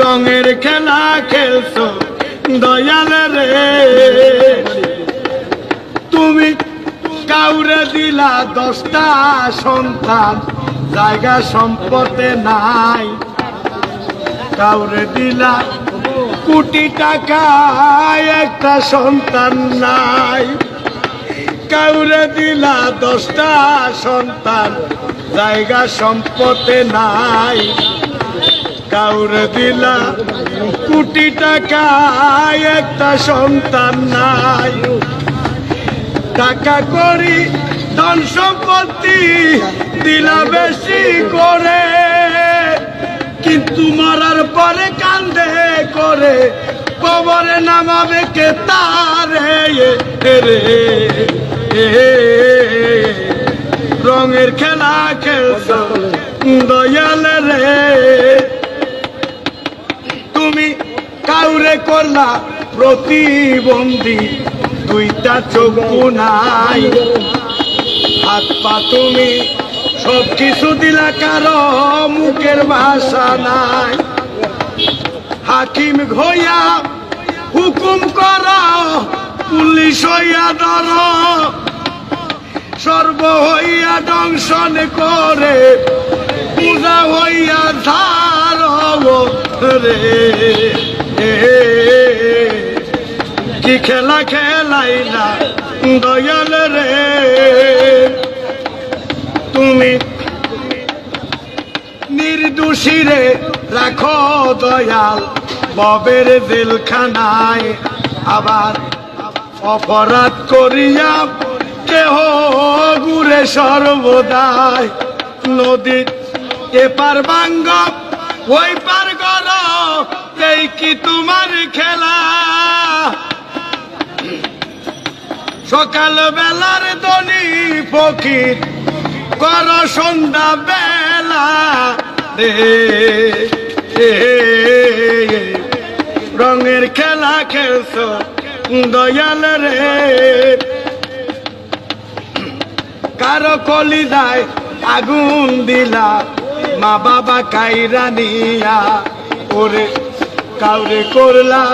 রঙের খেলা খেলছো, দয়াল রে। তুমি কাউরে দিলা দশটা সন্তান, জায়গা সম্পদে নাই। কাউরে দিলা কোটি টাকা একটা সন্তান নাই। কাউরে দিলা দশটা সন্তান, জায়গা সম্পদে নাই। কাউরে দিলা কোটি টাকা একটা সন্তান নাই। টাকা করি ধন সম্পত্তি দিলা বেশি করে, কিন্তু মারার পরে কান্দে করে, কবরে নামাবে কে তার? রে। রঙের খেলা খেলছ, দয়াল রে। তুমি কাউরে করলা প্রতিবন্ধী, দুইটা চোখ নাই। হাত পা তুমি সব কিছু দিলা, কারও মুখের ভাষা নাই। হাকিম ঘইয়া হুকুম কর হইয়া ধর। সর্ব হইয়া দংশন করে, পূজা হইয়া ধার রে। কি খেলা খেলাইলা দয়াল রে? তুমি নির্দোষী রে, রাখো দয়াল। ববের জেলখানায় আবার অপরাধ করিয়া কেহ ঘুরে সর্বদাই নদীর এপার বাঙ্গ ওই পার গর এই কি তোমার খেলা সকাল বেলার দনি ফকির কর সন্ধ্যা বেলা রঙের খেলা খেলছ দয়াল রে। কারও কলিদায় আগুন দিলা, মা বাবা কাইরা নিয়া। ওরে কাউরে করলা,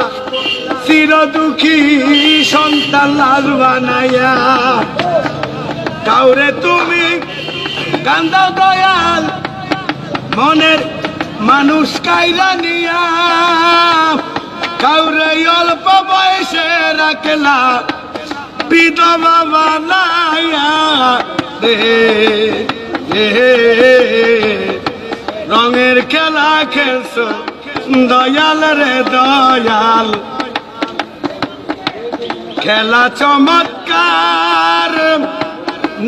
চির দুঃখী সন্তান লাল বানাইয়া। কাউরে তুমি কান্দাও দয়াল, মনের মানুষ কাইরা নিয়া। রাখলা বিধবা বানাইয়া রে রে রঙের খেলা খেলছ, দয়াল রে দয়াল। খেলা চমৎকার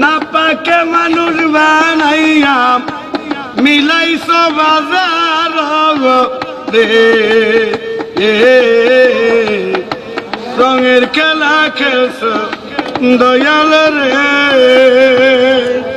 না পাকে মানুষ বানাইয়া মিলাইছ বাজার রে এ রঙের খেলা খেলছ দয়াল রে।